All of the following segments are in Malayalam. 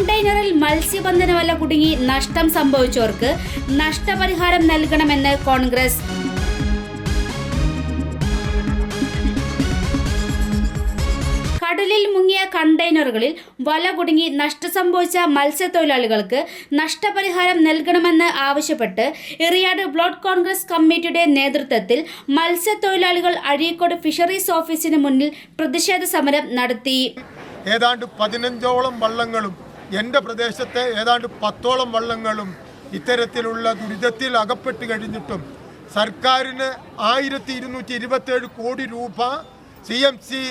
കണ്ടെയ്നറിൽ മത്സ്യബന്ധന വല കുടുങ്ങി നഷ്ടം സംഭവിച്ചവർക്ക് നഷ്ടപരിഹാരം നൽകണമെന്ന് കോൺഗ്രസ്. കടലിൽ മുങ്ങിയ കണ്ടെയ്നറുകളിൽ വല കുടുങ്ങി നഷ്ടം സംഭവിച്ച മത്സ്യത്തൊഴിലാളികൾക്ക് നഷ്ടപരിഹാരം നൽകണമെന്ന് ആവശ്യപ്പെട്ട് എറിയാട് ബ്ലോക്ക് കോൺഗ്രസ് കമ്മിറ്റിയുടെ നേതൃത്വത്തിൽ മത്സ്യത്തൊഴിലാളികൾ അഴീക്കോട് ഫിഷറീസ് ഓഫീസിന് മുന്നിൽ പ്രതിഷേധ സമരം നടത്തി. ഏതാണ്ട് പതിനഞ്ചോളം വള്ളങ്ങളും എന്റെ പ്രദേശത്തെ ഏതാണ്ട് പത്തോളം വള്ളങ്ങളും ഇത്തരത്തിലുള്ള ദുരിതത്തിൽ അകപ്പെട്ട് കഴിഞ്ഞിട്ടും സർക്കാരിന് ആയിരത്തി ഇരുന്നൂറ്റി ഇരുപത്തേഴ് കോടി രൂപ സി എം സി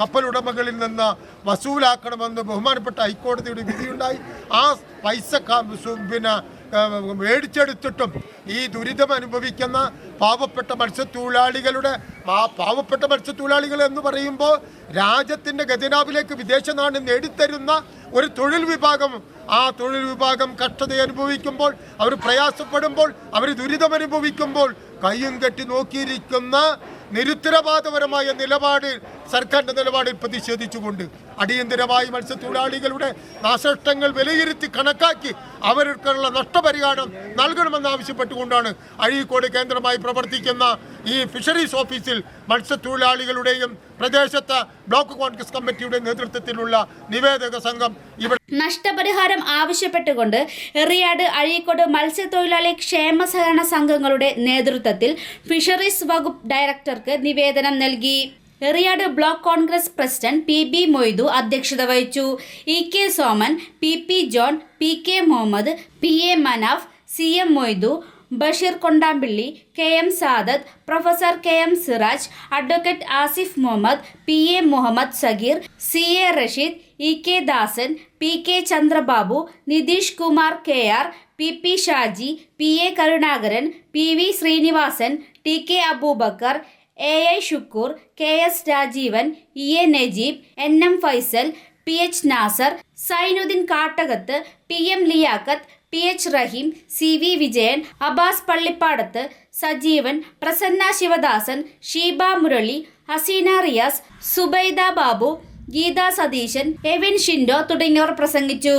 കപ്പലുടമകളിൽ നിന്ന് വസൂലാക്കണമെന്ന് ബഹുമാനപ്പെട്ട ഹൈക്കോടതിയുടെ വിധിയുണ്ടായി. ആ പൈസ പിന്നെ മേടിച്ചെടുത്തിട്ടും ഈ ദുരിതം അനുഭവിക്കുന്ന പാവപ്പെട്ട മത്സ്യത്തൊഴിലാളികളുടെ ആ പാവപ്പെട്ട മത്സ്യത്തൊഴിലാളികൾ എന്ന് പറയുമ്പോൾ രാജ്യത്തിന്റെ ഖജനാവിലേക്ക് വിദേശ നാണ്യം നേടിത്തരുന്ന ഒരു തൊഴിൽ വിഭാഗം. ആ തൊഴിൽ വിഭാഗം കഷ്ടത അനുഭവിക്കുമ്പോൾ അവർ പ്രയാസപ്പെടുമ്പോൾ അവർ ദുരിതം അനുഭവിക്കുമ്പോൾ കയ്യും കെട്ടി നോക്കിയിരിക്കുന്ന നിരുത്തരവാദപരമായ നിലപാട് സർക്കാരിന്റെ നിലപാടിൽ പ്രതിഷേധിച്ചുകൊണ്ട് അടിയന്തരമായി മത്സ്യത്തൊഴിലാളികളുടെ നാശനഷ്ടങ്ങൾ വിലയിരുത്തി കണക്കാക്കി അവർക്കുള്ള നഷ്ടപരിഹാരം നൽകണമെന്നാവശ്യപ്പെട്ടുകൊണ്ടാണ് അഴീക്കോട് കേന്ദ്രമായി പ്രവർത്തിക്കുന്ന ഈ ഫിഷറീസ് ഓഫീസിൽ മത്സ്യത്തൊഴിലാളികളുടെയും പ്രദേശത്ത് ബ്ലോക്ക് കോൺഗ്രസ് കമ്മിറ്റിയുടെ നേതൃത്വത്തിലുള്ള നിവേദക സംഘം ഇവിടെ നഷ്ടപരിഹാരം ആവശ്യപ്പെട്ടുകൊണ്ട് എറിയാട് അഴീക്കോട് മത്സ്യത്തൊഴിലാളി ക്ഷേമ സഹകരണ സംഘങ്ങളുടെ നേതൃത്വത്തിൽ ഫിഷറീസ് വകുപ്പ് ഡയറക്ടർക്ക് നിവേദനം നൽകി. Eriyad block Congress president P B Moidu അധ്യക്ഷത വഹിച്ചു. E K Soman P P John P K Muhammad P A Manaf C M Moidu Basheer Kondampilly K M Sadath professor K M Siraj advocate Asif Muhammad P A Muhammad Sageer C A Rasheed E K Dasan P K Chandrababu Nitish Kumar K R P P Shaji P A Karunakaran P V Srinivasan T K Abubakar A I Shukkur K S Rajeevan E A Najeeb N M Faisal P H Nasar Zainuddin Kattakath P M Liyaqat P H Rahim C V Vijayan Abbas Pallippadath Sajeevan Prasanna Sivadasan Sheeba Murali Haseena Riyas Subaida Babu Geetha Satheesan Evin Shindo തുടങ്ങിയവർ പ്രസംഗിച്ചു.